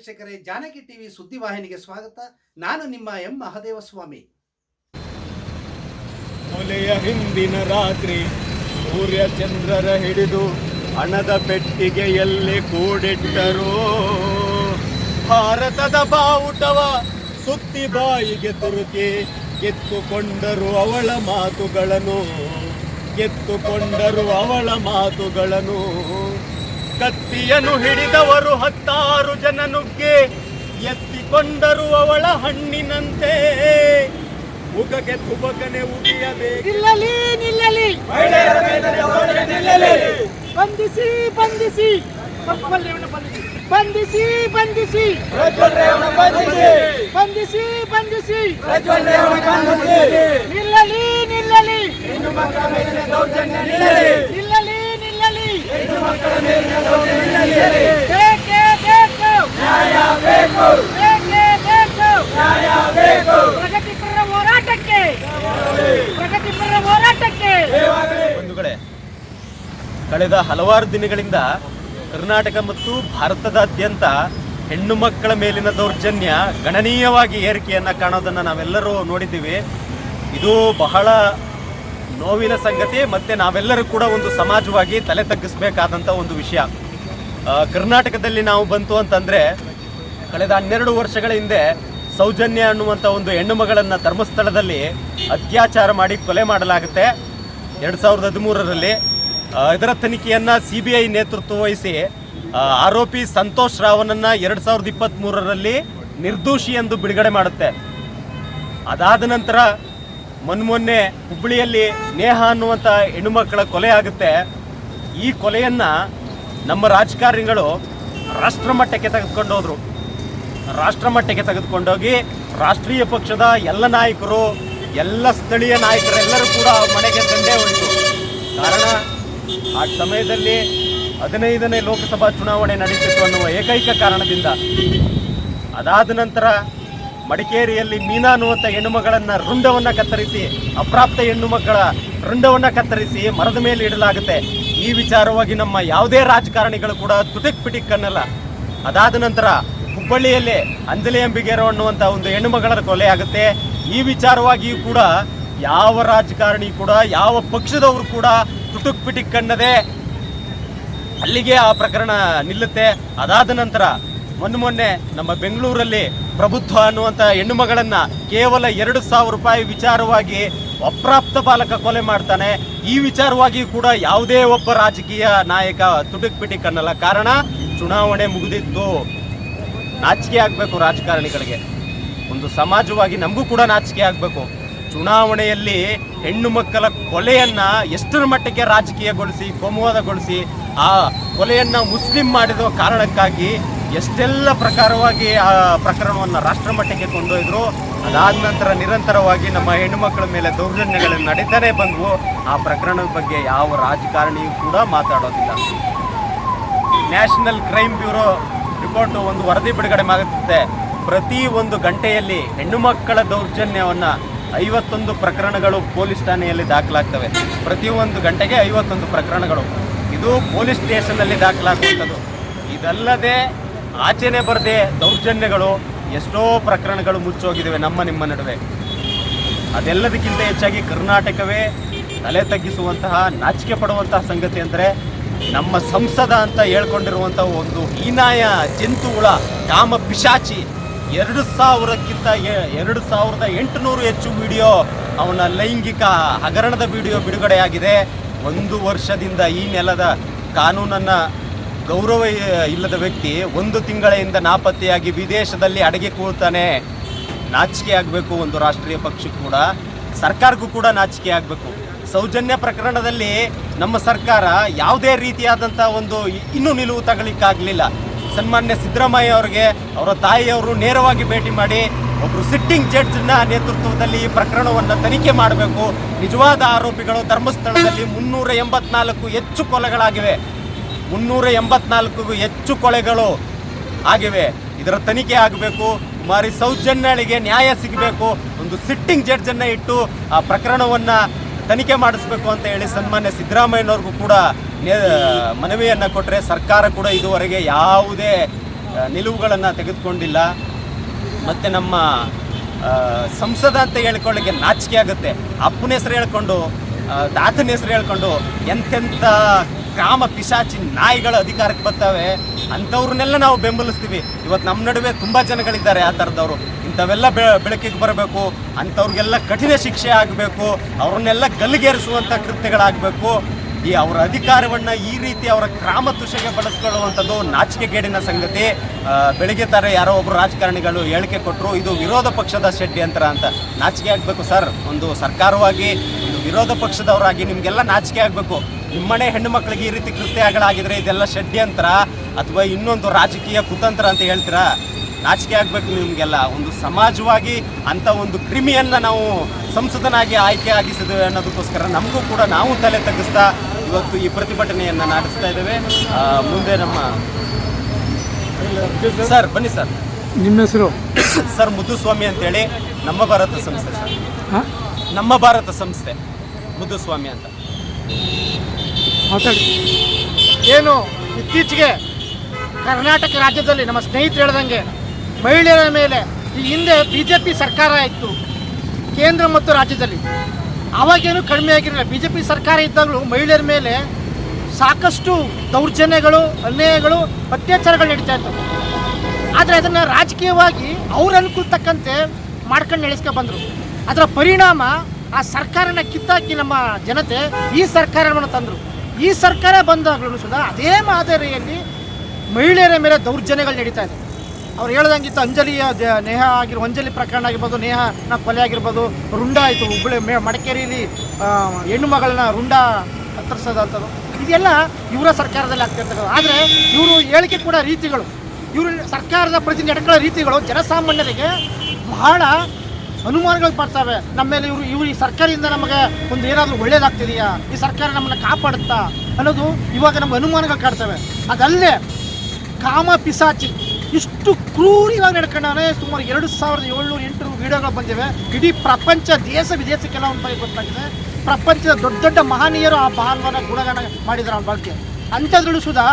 ವೀಕ್ಷಕರೇ, ಜಾನಕಿ ಟಿವಿ ಸುದ್ದಿವಾಹಿನಿಗೆ ಸ್ವಾಗತ. ನಾನು ನಿಮ್ಮ ಎಂ. ಮಹದೇವ ಸ್ವಾಮಿ ಕೊಲೆಯ ಹಿಂದಿನ ರಾತ್ರಿ ಸೂರ್ಯ ಚಂದ್ರರ ಹಿಡಿದು ಹಣದ ಪೆಟ್ಟಿಗೆಯಲ್ಲಿ ಕೂಡಿಟ್ಟರು. ಭಾರತದ ಬಾವುಟವ ಸುತ್ತಿ ಬಾಯಿಗೆ ತುರುಕಿ ಗೆತ್ತುಕೊಂಡರು ಅವಳ ಮಾತುಗಳನ್ನು. ಗೆದ್ದುಕೊಂಡರು ಅವಳ ಮಾತುಗಳನ್ನು. ಕತ್ತಿಯನ್ನು ಹಿಡಿದವರು ಹತ್ತಾರು ಜನ ನುಗ್ಗೆ ಎತ್ತಿಕೊಂಡರು ಅವಳ ಹಣ್ಣಿನಂತೆ. ಮುಖಕ್ಕೆ ತುಬಕನೆ ಉಗಿಯಬೇಕು. ನಿಲ್ಲಲಿ ನಿಲ್ಲಲಿ. ಬಂಧಿಸಿ ಬಂಧಿಸಿ. ಬಂಧಿಸಿ ಬಂಧಿಸಿ. ಬಂಧಿಸಿ ಬಂಧಿಸಿ. ಬಂಧಿಸಿ. ನಿಲ್ಲಲಿ ನಿಲ್ಲಲಿ. ನಿಲ್ಲಲಿ ನಿಲ್ಲಲಿ. ಬೇಕೇ ಬೇಕು ಬೇಕೇ ಬೇಕು ಪ್ರಗತಿಪರ ಹೋರಾಟಕ್ಕೆ ಪ್ರಗತಿಪರ ಹೋರಾಟಕ್ಕೆ ಬಂಧುಗಳೇ, ಕಳೆದ ಹಲವಾರು ದಿನಗಳಿಂದ ಕರ್ನಾಟಕ ಮತ್ತು ಭಾರತದಾದ್ಯಂತ ಹೆಣ್ಣು ಮಕ್ಕಳ ಮೇಲಿನ ದೌರ್ಜನ್ಯ ಗಣನೀಯವಾಗಿ ಏರಿಕೆಯನ್ನ ಕಾಣೋದನ್ನ ನಾವೆಲ್ಲರೂ ನೋಡಿದ್ದೀವಿ. ಇದು ಬಹಳ ನೋವಿನ ಸಂಗತಿ, ಮತ್ತೆ ನಾವೆಲ್ಲರೂ ಕೂಡ ಒಂದು ಸಮಾಜವಾಗಿ ತಲೆ ತಗ್ಗಿಸಬೇಕಾದಂತ ಒಂದು ವಿಷಯ. ಕರ್ನಾಟಕದಲ್ಲಿ ನಾವು ಬಂತು ಅಂತಂದ್ರೆ, ಕಳೆದ ಹನ್ನೆರಡು ವರ್ಷಗಳ ಹಿಂದೆ ಸೌಜನ್ಯ ಅನ್ನುವಂಥ ಒಂದು ಹೆಣ್ಣು ಮಗಳನ್ನು ಧರ್ಮಸ್ಥಳದಲ್ಲಿ ಅತ್ಯಾಚಾರ ಮಾಡಿ ಕೊಲೆ ಮಾಡಲಾಗುತ್ತೆ. ಎರಡು ಸಾವಿರದ ಹದಿಮೂರರಲ್ಲಿ ಇದರ ತನಿಖೆಯನ್ನು ಸಿ ಬಿ ಐ ನೇತೃತ್ವ ವಹಿಸಿ ಆರೋಪಿ ಸಂತೋಷ್ ರಾವನನ್ನ ಎರಡು ಸಾವಿರದ ಇಪ್ಪತ್ತ್ಮೂರರಲ್ಲಿ ನಿರ್ದೋಷಿ ಎಂದು ಬಿಡುಗಡೆ ಮಾಡುತ್ತೆ. ಅದಾದ ನಂತರ ಮೊನ್ನೆ ಹುಬ್ಬಳ್ಳಿಯಲ್ಲಿ ನೇಹ ಅನ್ನುವಂಥ ಹೆಣ್ಣುಮಕ್ಕಳ ಕೊಲೆ ಆಗುತ್ತೆ. ಈ ಕೊಲೆಯನ್ನು ನಮ್ಮ ರಾಜಕಾರಣಿಗಳು ರಾಷ್ಟ್ರಮಟ್ಟಕ್ಕೆ ತೆಗೆದುಕೊಂಡು ಹೋದ್ರು. ರಾಷ್ಟ್ರಮಟ್ಟಕ್ಕೆ ತೆಗೆದುಕೊಂಡೋಗಿ ರಾಷ್ಟ್ರೀಯ ಪಕ್ಷದ ಎಲ್ಲ ನಾಯಕರು, ಎಲ್ಲ ಸ್ಥಳೀಯ ನಾಯಕರೆಲ್ಲರೂ ಕೂಡ ಮನೆಗೆ ತಂದೇ ಹೋಯಿತು. ಕಾರಣ, ಆ ಸಮಯದಲ್ಲಿ ಹದಿನೈದನೇ ಲೋಕಸಭಾ ಚುನಾವಣೆ ನಡೆಯುತ್ತಿತ್ತು ಅನ್ನುವ ಏಕೈಕ ಕಾರಣದಿಂದ. ಅದಾದ ನಂತರ ಮಡಿಕೇರಿಯಲ್ಲಿ ಮೀನಾ ಅನ್ನುವಂಥ ಹೆಣ್ಣುಮಗಳನ್ನ ರುಂಡವನ್ನ ಕತ್ತರಿಸಿ, ಅಪ್ರಾಪ್ತ ಹೆಣ್ಣು ಮಕ್ಕಳ ರುಂಡವನ್ನ ಕತ್ತರಿಸಿ ಮರದ ಮೇಲೆ ಇಡಲಾಗುತ್ತೆ. ಈ ವಿಚಾರವಾಗಿ ನಮ್ಮ ಯಾವುದೇ ರಾಜಕಾರಣಿಗಳು ಕೂಡ ತುಟಿಕ್ ಪಿಟಿಕ್ ಅನ್ನಲ್ಲ. ಅದಾದ ನಂತರ ಹುಬ್ಬಳ್ಳಿಯಲ್ಲಿ ಅಂಜಲಿ ಅಂಬಿಗೇರು ಅನ್ನುವಂಥ ಒಂದು ಹೆಣ್ಣುಮಗಳ ಕೊಲೆ ಆಗುತ್ತೆ. ಈ ವಿಚಾರವಾಗಿಯೂ ಕೂಡ ಯಾವ ರಾಜಕಾರಣಿ ಕೂಡ, ಯಾವ ಪಕ್ಷದವರು ಕೂಡ ತುಟುಕ್ ಪಿಟಿಕ್ ಅನ್ನದೆ ಅಲ್ಲಿಗೆ ಆ ಪ್ರಕರಣ ನಿಲ್ಲುತ್ತೆ. ಅದಾದ ನಂತರ ಮೊನ್ನೆ ಮೊನ್ನೆ ನಮ್ಮ ಬೆಂಗಳೂರಲ್ಲಿ ಪ್ರಬುದ್ಧ ಅನ್ನುವಂಥ ಹೆಣ್ಣು ಮಗಳನ್ನು ಕೇವಲ ಎರಡು ಸಾವಿರ ರೂಪಾಯಿ ವಿಚಾರವಾಗಿ ಅಪ್ರಾಪ್ತ ಬಾಲಕ ಕೊಲೆ ಮಾಡ್ತಾನೆ. ಈ ವಿಚಾರವಾಗಿ ಕೂಡ ಯಾವುದೇ ಒಬ್ಬ ರಾಜಕೀಯ ನಾಯಕ ತುಟುಕ್ ಅನ್ನಲ್ಲ ಕಾರಣ, ಚುನಾವಣೆ ಮುಗಿದಿತ್ತು ನಾಚಿಕೆ ಆಗಬೇಕು ರಾಜಕಾರಣಿಗಳಿಗೆ. ಒಂದು ಸಮಾಜವಾಗಿ ನಮಗೂ ಕೂಡ ನಾಚಿಕೆ ಆಗಬೇಕು. ಚುನಾವಣೆಯಲ್ಲಿ ಹೆಣ್ಣು ಮಕ್ಕಳ ಕೊಲೆಯನ್ನು ಎಷ್ಟರ ಮಟ್ಟಿಗೆ ರಾಜಕೀಯಗೊಳಿಸಿ, ಕೋಮುವಾದಗೊಳಿಸಿ, ಆ ಕೊಲೆಯನ್ನು ಮುಸ್ಲಿಂ ಮಾಡಿದ ಕಾರಣಕ್ಕಾಗಿ ಎಷ್ಟೆಲ್ಲ ಪ್ರಕಾರವಾಗಿ ಆ ಪ್ರಕರಣವನ್ನು ರಾಷ್ಟ್ರ ಮಟ್ಟಕ್ಕೆ ಕೊಂಡೊಯ್ದ್ರು, ಅದಾದ ನಂತರ ನಿರಂತರವಾಗಿ ನಮ್ಮ ಹೆಣ್ಣುಮಕ್ಕಳ ಮೇಲೆ ದೌರ್ಜನ್ಯಗಳು ನಡೀತಾನೆ ಬಂದವು. ಆ ಪ್ರಕರಣದ ಬಗ್ಗೆ ಯಾವ ರಾಜಕಾರಣಿಯೂ ಕೂಡ ಮಾತಾಡೋದಿಲ್ಲ. ನ್ಯಾಷನಲ್ ಕ್ರೈಮ್ ಬ್ಯೂರೋ ರಿಪೋರ್ಟ್ ಒಂದು ವರದಿ ಬಿಡುಗಡೆ ಮಾಡುತ್ತೆ. ಪ್ರತಿ ಒಂದು ಗಂಟೆಯಲ್ಲಿ ಹೆಣ್ಣು ಮಕ್ಕಳ ದೌರ್ಜನ್ಯವನ್ನ ಐವತ್ತೊಂದು ಪ್ರಕರಣಗಳು ಪೊಲೀಸ್ ಠಾಣೆಯಲ್ಲಿ ದಾಖಲಾಗ್ತವೆ. ಪ್ರತಿಯೊಂದು ಗಂಟೆಗೆ ಐವತ್ತೊಂದು ಪ್ರಕರಣಗಳು. ಇದು ಪೊಲೀಸ್ ಸ್ಟೇಷನ್ನಲ್ಲಿ ದಾಖಲಾಗುವಂಥದ್ದು ಇದಲ್ಲದೆ ಆಚೆನೆ ಬರದೆ ದೌರ್ಜನ್ಯಗಳು ಎಷ್ಟೋ ಪ್ರಕರಣಗಳು ಮುಚ್ಚೋಗಿದ್ದಾವೆ ನಮ್ಮ ನಿಮ್ಮ ನಡುವೆ. ಅದೆಲ್ಲದಕ್ಕಿಂತ ಹೆಚ್ಚಾಗಿ ಕರ್ನಾಟಕವೇ ತಲೆ ತಗ್ಗಿಸುವಂತಹ, ನಾಚಿಕೆ ಪಡುವಂತಹ ಸಂಗತಿ ಅಂದರೆ ನಮ್ಮ ಸಂಸದ ಅಂತ ಹೇಳ್ಕೊಂಡಿರುವಂಥ ಒಂದು ಹೀನಾಯ ಜಂತುಹುಳ ಕಾಮ ಪಿಶಾಚಿ. ಎರಡು ಸಾವಿರಕ್ಕಿಂತ ಎರಡು ಸಾವಿರದ ಎಂಟುನೂರು ಹೆಚ್ಚು ವಿಡಿಯೋ ಅವನ ಲೈಂಗಿಕ ಹಗರಣದ ವಿಡಿಯೋ ಬಿಡುಗಡೆಯಾಗಿದೆ. ಒಂದು ವರ್ಷದಿಂದ ಈ ನೆಲದ ಕಾನೂನನ್ನ ಗೌರವ ಇಲ್ಲದ ವ್ಯಕ್ತಿ ಒಂದು ತಿಂಗಳಿಂದ ನಾಪತ್ತೆಯಾಗಿ ವಿದೇಶದಲ್ಲಿ ಅಡಗಿ ಕೂಳ್ತಾನೆ ನಾಚಿಕೆ ಆಗಬೇಕು ಒಂದು ರಾಷ್ಟ್ರೀಯ ಪಕ್ಷ ಕೂಡ. ಸರ್ಕಾರಕ್ಕೂ ಕೂಡ ನಾಚಿಕೆ ಆಗಬೇಕು. ಸೌಜನ್ಯ ಪ್ರಕರಣದಲ್ಲಿ ನಮ್ಮ ಸರ್ಕಾರ ಯಾವುದೇ ರೀತಿಯಾದಂಥ ಒಂದು ಇನ್ನೂ ನಿಲುವು ತಗೊಳ್ಳಿಕ್ಕಾಗಲಿಲ್ಲ. ಸನ್ಮಾನ್ಯ ಸಿದ್ದರಾಮಯ್ಯ ಅವರಿಗೆ, ಅವರ ತಾಯಿಯವರು ನೇರವಾಗಿ ಭೇಟಿ ಮಾಡಿ ಒಬ್ಬರು ಸಿಟ್ಟಿಂಗ್ ಜಡ್ಜ್ನ ನೇತೃತ್ವದಲ್ಲಿ ಈ ಪ್ರಕರಣವನ್ನು ತನಿಖೆ ಮಾಡಬೇಕು. ನಿಜವಾದ ಆರೋಪಿಗಳು ಧರ್ಮಸ್ಥಳದಲ್ಲಿ ಮುನ್ನೂರ ಎಂಬತ್ನಾಲ್ಕು ಹೆಚ್ಚು ಕೊಲೆಗಳಾಗಿವೆ. ಮುನ್ನೂರ ಎಂಬತ್ನಾಲ್ಕು ಹೆಚ್ಚು ಕೊಳೆಗಳು ಆಗಿವೆ. ಇದರ ತನಿಖೆ ಆಗಬೇಕು. ಕುಮಾರಿ ಸೌಜನ್ಯಳಿಗೆ ನ್ಯಾಯ ಸಿಗಬೇಕು. ಒಂದು ಸಿಟ್ಟಿಂಗ್ ಜಡ್ಜನ್ನು ಇಟ್ಟು ಆ ಪ್ರಕರಣವನ್ನು ತನಿಖೆ ಮಾಡಿಸ್ಬೇಕು ಅಂತ ಹೇಳಿ ಸನ್ಮಾನ್ಯ ಸಿದ್ದರಾಮಯ್ಯನವ್ರಿಗೂ ಕೂಡ ಮನವಿಯನ್ನು ಕೊಟ್ಟರೆ ಸರ್ಕಾರ ಕೂಡ ಇದುವರೆಗೆ ಯಾವುದೇ ನಿಲುವುಗಳನ್ನು ತೆಗೆದುಕೊಂಡಿಲ್ಲ. ಮತ್ತು ನಮ್ಮ ಸಂಸದ ಅಂತ ಹೇಳ್ಕೊಳ್ಳಿಕ್ಕೆ ನಾಚಿಕೆ ಆಗುತ್ತೆ. ಅಪ್ಪನ ಹೆಸರು ಹೇಳ್ಕೊಂಡು ದಾತನ ತಾತನ ಹೆಸರು ಹೇಳ್ಕೊಂಡು ಎಂತೆಂಥ ಕಾಮ ಪಿಶಾಚಿ ನಾಯಿಗಳು ಅಧಿಕಾರಕ್ಕೆ ಬರ್ತವೆ. ಅಂಥವ್ರನ್ನೆಲ್ಲ ನಾವು ಬೆಂಬಲಿಸ್ತೀವಿ. ಇವತ್ತು ನಮ್ಮ ನಡುವೆ ತುಂಬ ಜನಗಳಿದ್ದಾರೆ ಆ ಥರದವರು. ಇಂಥವೆಲ್ಲ ಬೆಳಕಿಗೆ ಬರಬೇಕು. ಅಂಥವ್ರಿಗೆಲ್ಲ ಕಠಿಣ ಶಿಕ್ಷೆ ಆಗಬೇಕು. ಅವ್ರನ್ನೆಲ್ಲ ಗಲ್ಲಿಗೇರಿಸುವಂಥ ಕೃತ್ಯಗಳಾಗಬೇಕು. ಈ ಅವರ ಅಧಿಕಾರವನ್ನು ಈ ರೀತಿ ಅವರ ಕ್ರಾಮ ತುಷೆಗೆ ಬಳಸ್ಕೊಳ್ಳುವಂಥದ್ದು ನಾಚಿಕೆಗೇಡಿನ ಸಂಗತಿ. ಬೆಳಿಗ್ಗೆ ತರ ಯಾರೋ ಒಬ್ಬರು ರಾಜಕಾರಣಿಗಳು ಹೇಳಿಕೆ ಕೊಟ್ಟರು ಇದು ವಿರೋಧ ಪಕ್ಷದ ಷಡ್ಯಂತ್ರ ಅಂತ. ನಾಚಿಕೆ ಆಗಬೇಕು ಸರ್. ಒಂದು ಸರ್ಕಾರವಾಗಿ, ಒಂದು ವಿರೋಧ ಪಕ್ಷದವರಾಗಿ ನಿಮಗೆಲ್ಲ ನಾಚಿಕೆ ಆಗಬೇಕು. ನಿಮ್ಮನೆ ಹೆಣ್ಣು ಮಕ್ಕಳಿಗೆ ಈ ರೀತಿ ಕೃತ್ಯಗಳಾಗಿದ್ರೆ ಇದೆಲ್ಲ ಷಡ್ಯಂತ್ರ ಅಥವಾ ಇನ್ನೊಂದು ರಾಜಕೀಯ ಕುತಂತ್ರ ಅಂತ ಹೇಳ್ತೀರಾ? ನಾಚಿಕೆ ಆಗಬೇಕು ನಿಮಗೆಲ್ಲ. ಒಂದು ಸಮಾಜವಾಗಿ ಅಂತ ಒಂದು ಕ್ರಿಮಿಯನ್ನು ನಾವು ಸಂಸದನಾಗಿ ಆಯ್ಕೆ ಆಗಿಸಿದ್ದೇವೆ ಅನ್ನೋದಕ್ಕೋಸ್ಕರ ನಮಗೂ ಕೂಡ ನಾವು ತಲೆ ತಗ್ಗಿಸ್ತಾ ಇವತ್ತು ಈ ಪ್ರತಿಭಟನೆಯನ್ನು ನಡೆಸ್ತಾ ಇದ್ದೇವೆ. ಮುಂದೆ ನಮ್ಮ ಸರ್ ಬನ್ನಿ ಸರ್. ನಿಮ್ಮ ಹೆಸರು? ಸರ್ ಮುದ್ದುಸ್ವಾಮಿ ಅಂತೇಳಿ ನಮ್ಮ ಭಾರತ ಸಂಸ್ಥೆ ಸರ್. ನಮ್ಮ ಭಾರತ ಸಂಸ್ಥೆ ಮುದ್ದುಸ್ವಾಮಿ ಅಂತ. ಮಾತಾಡಿ. ಏನು? ಇತ್ತೀಚೆಗೆ ಕರ್ನಾಟಕ ರಾಜ್ಯದಲ್ಲಿ ನಮ್ಮ ಸ್ನೇಹಿತರು ಹೇಳ್ದಂಗೆ ಮಹಿಳೆಯರ ಮೇಲೆ ಈ ಹಿಂದೆ ಬಿ ಜೆ ಪಿ ಸರ್ಕಾರ ಇತ್ತು, ಕೇಂದ್ರ ಮತ್ತು ರಾಜ್ಯದಲ್ಲಿ. ಅವಾಗೇನು ಕಡಿಮೆ ಆಗಿರಲಿಲ್ಲ. ಬಿ ಜೆ ಪಿ ಸರ್ಕಾರ ಇದ್ದಾಗಲೂ ಮಹಿಳೆಯರ ಮೇಲೆ ಸಾಕಷ್ಟು ದೌರ್ಜನ್ಯಗಳು, ಅನ್ಯಾಯಗಳು, ಅತ್ಯಾಚಾರಗಳು ನಡೀತಾ ಇತ್ತು. ಆದರೆ ಅದನ್ನು ರಾಜಕೀಯವಾಗಿ ಅವ್ರ ಅನುಕೂಲ ತಕ್ಕಂತೆ ಮಾಡ್ಕೊಂಡು ನಡೆಸ್ಕೊ ಬಂದರು. ಅದರ ಪರಿಣಾಮ ಆ ಸರ್ಕಾರನ ಕಿತ್ತಾಕಿ ನಮ್ಮ ಜನತೆ ಈ ಸರ್ಕಾರವನ್ನು ತಂದರು. ಈ ಸರ್ಕಾರ ಬಂದಾಗಲೂ ಸುಧಾ ಅದೇ ಮಾದರಿಯಲ್ಲಿ ಮಹಿಳೆಯರ ಮೇಲೆ ದೌರ್ಜನ್ಯಗಳು ನಡೀತಾ ಇದೆ. ಅವ್ರು ಹೇಳ್ದಂಗಿತ್ತು, ಅಂಜಲಿಯ ನೇಹ ಆಗಿರೋ ಅಂಜಲಿ ಪ್ರಕರಣ ಆಗಿರ್ಬೋದು, ನೇಹನ ಕೊಲೆ ಆಗಿರ್ಬೋದು, ರುಂಡ ಆಯಿತು. ಹುಬ್ಬಳ್ಳಿ ಮೇ ಮಡಿಕೇರಿಯಲ್ಲಿ ಹೆಣ್ಣು ಮಗಳನ್ನ ರುಂಡ ಕತ್ತರಿಸೋದಂಥದ್ದು. ಇದೆಲ್ಲ ಇವರ ಸರ್ಕಾರದಲ್ಲಿ ಆಗ್ತಿರ್ತಕ್ಕಂಥ ಆದರೆ ಇವರು ಹೇಳಿಕೆ ಕೂಡ ರೀತಿಗಳು. ಇವರು ಸರ್ಕಾರದ ಪ್ರತಿ ನಡ್ಕೊಳ್ಳೋ ರೀತಿಗಳು ಜನಸಾಮಾನ್ಯರಿಗೆ ಬಹಳ ಅನುಮಾನಗಳು ಬರ್ತವೆ. ನಮ್ಮ ಮೇಲೆ ಇವರು ಇವರು ಈ ಸರ್ಕಾರದಿಂದ ನಮಗೆ ಒಂದು ಏನಾದರೂ ಒಳ್ಳೇದಾಗ್ತಿದೆಯಾ? ಈ ಸರ್ಕಾರ ನಮ್ಮನ್ನು ಕಾಪಾಡುತ್ತಾ? ಅನ್ನೋದು ಇವಾಗ ನಮ್ಮ ಅನುಮಾನಗಳು ಕಾಡ್ತವೆ. ಅದಲ್ಲೇ ಕಾಮ ಪಿಸಾಚಿ ಇಷ್ಟು ಕ್ರೂರಿಯಾಗಿ ನಡ್ಕೊಂಡಾನೆ ಸುಮಾರು ಎರಡು ಸಾವಿರದ ಏಳ್ನೂರ ಎಂಟು ವಿಡಿಯೋಗಳು ಬಂದಿವೆ. ಇಡೀ ಪ್ರಪಂಚ, ದೇಶ ವಿದೇಶಕ್ಕೆಲ್ಲ ಒಂದು ಬಗ್ಗೆ ಗೊತ್ತಾಗಿದೆ. ಪ್ರಪಂಚದ ದೊಡ್ಡ ದೊಡ್ಡ ಮಹನೀಯರು ಆ ಭಾವನ ಗುಣಗಾನ ಮಾಡಿದ್ದಾರೆ ಅವನ ಬಗ್ಗೆ ಅಂಥದ್ರಲ್ಲೂ ಸುಧಾ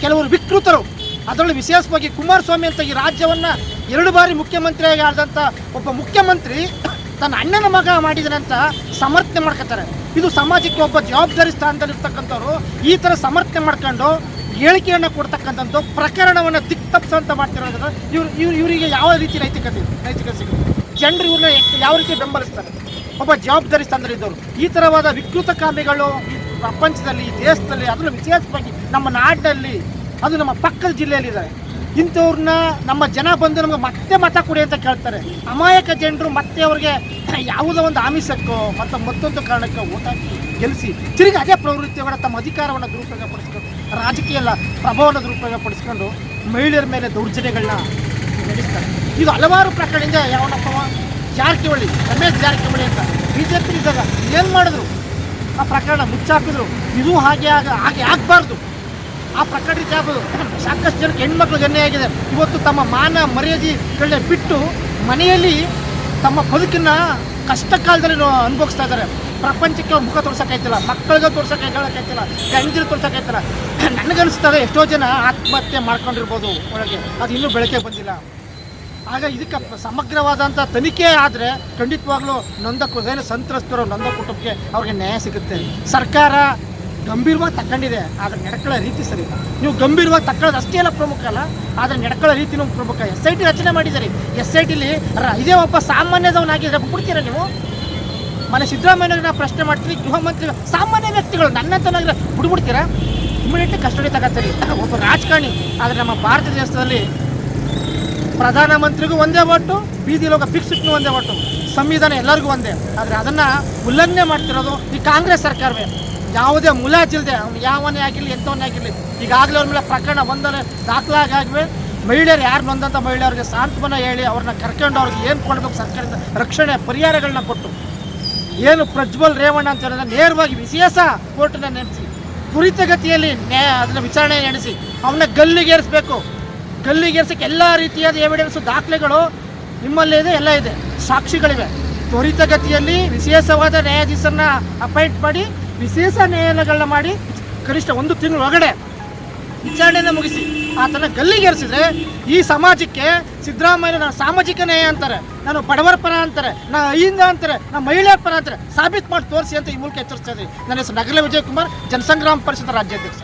ಕೆಲವರು ವಿಕೃತರು. ಅದರಲ್ಲೂ ವಿಶೇಷವಾಗಿ ಕುಮಾರಸ್ವಾಮಿ ಅಂತ ಈ ರಾಜ್ಯವನ್ನು ಎರಡು ಬಾರಿ ಮುಖ್ಯಮಂತ್ರಿಯಾಗಿ ಆದಂಥ ಒಬ್ಬ ಮುಖ್ಯಮಂತ್ರಿ ತನ್ನ ಅಣ್ಣನ ಮಗ ಮಾಡಿದನಂತ ಸಮರ್ಥನೆ ಮಾಡ್ಕೋತಾರೆ ಇದು ಸಮಾಜಕ್ಕೆ ಒಬ್ಬ ಜವಾಬ್ದಾರಿ ಸ್ಥಾನದಲ್ಲಿರ್ತಕ್ಕಂಥವ್ರು ಈ ಥರ ಸಮರ್ಥನೆ ಮಾಡ್ಕೊಂಡು ಹೇಳಿಕೆಯನ್ನು ಕೊಡ್ತಕ್ಕಂಥದ್ದು, ಪ್ರಕರಣವನ್ನು ದಿಕ್ತಪ್ಸಂತ ಮಾಡ್ತಿರೋದ್ರ ಇವ್ರು ಇವ್ರು, ಇವರಿಗೆ ಯಾವ ರೀತಿ ನೈತಿಕತೆ? ನೈತಿಕತೆ ಸಿಗುತ್ತೆ? ಜನರು ಇವ್ರನ್ನ ಯಾವ ರೀತಿ ಬೆಂಬಲಿಸ್ತಾರೆ? ಒಬ್ಬ ಜವಾಬ್ದಾರಿ ಸ್ಥಾನದಲ್ಲಿದ್ದವರು. ಈ ಥರವಾದ ವಿಕೃತ ಕಾರ್ಯಗಳು ಪ್ರಪಂಚದಲ್ಲಿ, ಈ ದೇಶದಲ್ಲಿ, ಅದರಲ್ಲೂ ವಿಶೇಷವಾಗಿ ನಮ್ಮ ನಾಡಿನಲ್ಲಿ ಅದು ನಮ್ಮ ಪಕ್ಕದ ಜಿಲ್ಲೆಯಲ್ಲಿದ್ದಾರೆ. ಇಂಥವ್ರನ್ನ ನಮ್ಮ ಜನ ಬಂದು ನಮಗೆ ಮತ್ತೆ ಮತ ಕೊಡಿ ಅಂತ ಕೇಳ್ತಾರೆ. ಅಮಾಯಕ ಜನರು ಮತ್ತೆ ಅವ್ರಿಗೆ ಯಾವುದೋ ಒಂದು ಆಮಿಷಕ್ಕೋ ಮತ್ತು ಮತ್ತೊಂದು ಕಾರಣಕ್ಕೆ ಓಟ್ ಹಾಕಿ ಗೆಲ್ಲಿಸಿ, ತಿರುಗಿ ಅದೇ ಪ್ರವೃತ್ತಿಯವರ ತಮ್ಮ ಅಧಿಕಾರವನ್ನು ದುರುಪಯೋಗಪಡಿಸ್ಕೊಂಡು, ರಾಜಕೀಯ ಎಲ್ಲ ದುರುಪಯೋಗ ಪಡಿಸ್ಕೊಂಡು ಮಹಿಳೆಯರ ಮೇಲೆ ದೌರ್ಜನ್ಯಗಳನ್ನ ನಡೆಸ್ತಾರೆ. ಇದು ಹಲವಾರು ಪ್ರಕರಣದಿಂದ ಯಾವನಪ್ಪ ಜಾರಕಿಹೊಳಿ, ರಮೇಶ್ ಜಾರಕಿಹೊಳಿ ಅಂತ ಬಿ ಜೆ ಪಿ ಇದ್ದಾಗ ಏನು ಮಾಡಿದ್ರು? ಆ ಪ್ರಕರಣ ಮುಚ್ಚಾಕಿದ್ರು. ಇದು ಹಾಗೆ ಆಗ ಹಾಗೆ ಆಗಬಾರ್ದು. ಆ ಆಗ್ಬೋದು. ಸಾಕಷ್ಟು ಜನಕ್ಕೆ ಹೆಣ್ಮಕ್ಳು ಅನ್ಯಾಯ ಆಗಿದೆ. ಇವತ್ತು ತಮ್ಮ ಮಾನ ಮರ್ಯಾದೆಗಳನ್ನ ಬಿಟ್ಟು ಮನೆಯಲ್ಲಿ ತಮ್ಮ ಬದುಕಿನ ಕಷ್ಟ ಕಾಲದಲ್ಲಿ ಅನುಭವಿಸ್ತಾ ಇದ್ದಾರೆ. ಪ್ರಪಂಚಕ್ಕೆ ಮುಖ ತೋರ್ಸೋಕ್ಕಾಯ್ತಿಲ್ಲ. ಮಕ್ಕಳಿಗೆ ತೋರ್ಸೋಕ್ಕಾಯ್ತಿಲ್ಲ ಗಂಡರು ತೋರ್ಸೋಕ್ಕಾಯ್ತಿಲ್ಲ. ನನಗನ್ನಿಸ್ತದೆ ಎಷ್ಟೋ ಜನ ಆತ್ಮಹತ್ಯೆ ಮಾಡ್ಕೊಂಡಿರ್ಬೋದು ಒಳಗೆ. ಅದು ಇನ್ನೂ ಬೆಳಕೆ ಬಂದಿಲ್ಲ. ಆಗ ಇದಕ್ಕೆ ಸಮಗ್ರವಾದಂಥ ತನಿಖೆ ಆದರೆ ಖಂಡಿತವಾಗ್ಲೂ ನೊಂದ ಏನು ಸಂತ್ರಸ್ತರು ನೊಂದ ಕುಟುಂಬಕ್ಕೆ ಅವ್ರಿಗೆ ನ್ಯಾಯ ಸಿಗುತ್ತೆ. ಸರ್ಕಾರ ಗಂಭೀರವಾಗಿ ತಗೊಂಡಿದೆ ಆದರೆ ನಡ್ಕೊಳ್ಳೋ ರೀತಿ ಸರಿ ನೀವು ಗಂಭೀರವಾಗಿ ತಕ್ಕೊಳ್ಳೋದು ಅಷ್ಟೇ ಅಲ್ಲ ಪ್ರಮುಖ ಅಲ್ಲ, ಆದರೆ ನಡ್ಕೊಳ್ಳೋ ರೀತಿನೂ ಪ್ರಮುಖ. ಎಸ್ ಐ ಟಿ ರಚನೆ ಮಾಡಿದ್ದಾರೆ. ಎಸ್ ಐ ಟಿಲಿ ಇದೇ ಒಬ್ಬ ಸಾಮಾನ್ಯದವನಾಗಿದ್ರೆ ಬಿಡ್ತೀರ ನೀವು? ಮನೆ ಸಿದ್ದರಾಮಯ್ಯವ್ರಿಗೆ ನಾವು ಪ್ರಶ್ನೆ ಮಾಡ್ತೀವಿ, ಗೃಹ ಮಂತ್ರಿ, ಸಾಮಾನ್ಯ ವ್ಯಕ್ತಿಗಳು ನನ್ನಂತನಾಗಿದ್ರೆ ಬಿಡ್ಬಿಡ್ತೀರಾ ಇಮಿಡಿಯೇಟ್ಲಿ ಕಸ್ಟಡಿ ತಗೋತೀರಿ. ಒಬ್ಬ ರಾಜಕಾರಣಿ, ಆದರೆ ನಮ್ಮ ಭಾರತ ದೇಶದಲ್ಲಿ ಪ್ರಧಾನಮಂತ್ರಿಗೂ ಒಂದೇ ಒಟ್ಟು ಬೀದಿ ಲೋಕ ಭಿಕ್ಷುಕ್ನು ಒಂದೇ ಒಟ್ಟು ಸಂವಿಧಾನ ಎಲ್ಲರಿಗೂ ಒಂದೇ. ಆದರೆ ಅದನ್ನು ಉಲ್ಲಂಘನೆ ಮಾಡ್ತಿರೋದು ಈ ಕಾಂಗ್ರೆಸ್ ಸರ್ಕಾರವೇ. ಯಾವುದೇ ಮುಲಾಜಿಲ್ಲದೆ ಅವ್ನು ಯಾವನೇ ಆಗಿರಲಿ ಎಂಥವನ್ನೇ ಆಗಿರಲಿ, ಈಗಾಗಲೇ ಅವ್ರ ಮೇಲೆ ಪ್ರಕರಣ ಒಂದನೇ ಆಗಿವೆ ಮಹಿಳೆಯರು ಯಾರು ನೊಂದಂಥ ಮಹಿಳೆಯರಿಗೆ ಸಾಂತ್ವನ ಹೇಳಿ ಅವ್ರನ್ನ ಕರ್ಕೊಂಡು ಅವ್ರಿಗೆ ಏನು ಕೊಡಬೇಕು ಸರ್ಕಾರದಿಂದ ರಕ್ಷಣೆ ಪರಿಹಾರಗಳನ್ನ ಕೊಟ್ಟು. ಏನು ಪ್ರಜ್ವಲ್ ರೇವಣ್ಣ ಅಂತ ಹೇಳಿದ್ರೆ ನೇರವಾಗಿ ವಿಶೇಷ ಕೋರ್ಟನ್ನ ನೇಮಿಸಿ, ತ್ವರಿತಗತಿಯಲ್ಲಿ ನ್ಯಾಯ ಅದನ್ನು ವಿಚಾರಣೆ ನಡೆಸಿ ಅವನ್ನ ಗಲ್ಲಿಗೇರಿಸಬೇಕು. ಗಲ್ಲಿಗೇರಿಸಕ್ಕೆ ಎಲ್ಲ ರೀತಿಯಾದ ಎವಿಡೆನ್ಸು ದಾಖಲೆಗಳು ನಿಮ್ಮಲ್ಲಿ ಇದೆ, ಎಲ್ಲ ಇದೆ. ಸಾಕ್ಷಿಗಳಿವೆ. ತ್ವರಿತಗತಿಯಲ್ಲಿ ವಿಶೇಷವಾದ ನ್ಯಾಯಾಧೀಶರನ್ನ ಅಪಾಯಿಂಟ್ ಮಾಡಿ ವಿಶೇಷ ನ್ಯಾಯಾಲಯಗಳನ್ನ ಮಾಡಿ ಕನಿಷ್ಠ ಒಂದು ತಿಂಗಳ ಒಳಗಡೆ ವಿಚಾರಣೆಯನ್ನು ಮುಗಿಸಿ ಆತನ ಗಲ್ಲಿಗೇರಿಸಿದ್ರೆ ಈ ಸಮಾಜಕ್ಕೆ ಸಿದ್ದರಾಮಯ್ಯ ನಾನು ಸಾಮಾಜಿಕ ನ್ಯಾಯ ಅಂತಾರೆ, ನಾನು ಬಡವರ ಪರ ಅಂತಾರೆ, ನಾ ಅಯ್ಯಿಂದ ಅಂತಾರೆ, ನಾ ಮಹಿಳೆಯರ ಪರ ಅಂತಾರೆ, ಸಾಬೀತು ಮಾಡಿ ತೋರಿಸಿ ಅಂತ ಈ ಮೂಲಕ ಎಚ್ಚರಿಸ್ತಾ ಇದ್ದೀನಿ. ನನ್ನ ಹೆಸರು ನಗಲ ವಿಜಯಕುಮಾರ್, ಜನಸಂಗ್ರಾಮ ಪರಿಷತ್ ರಾಜ್ಯಾಧ್ಯಕ್ಷ.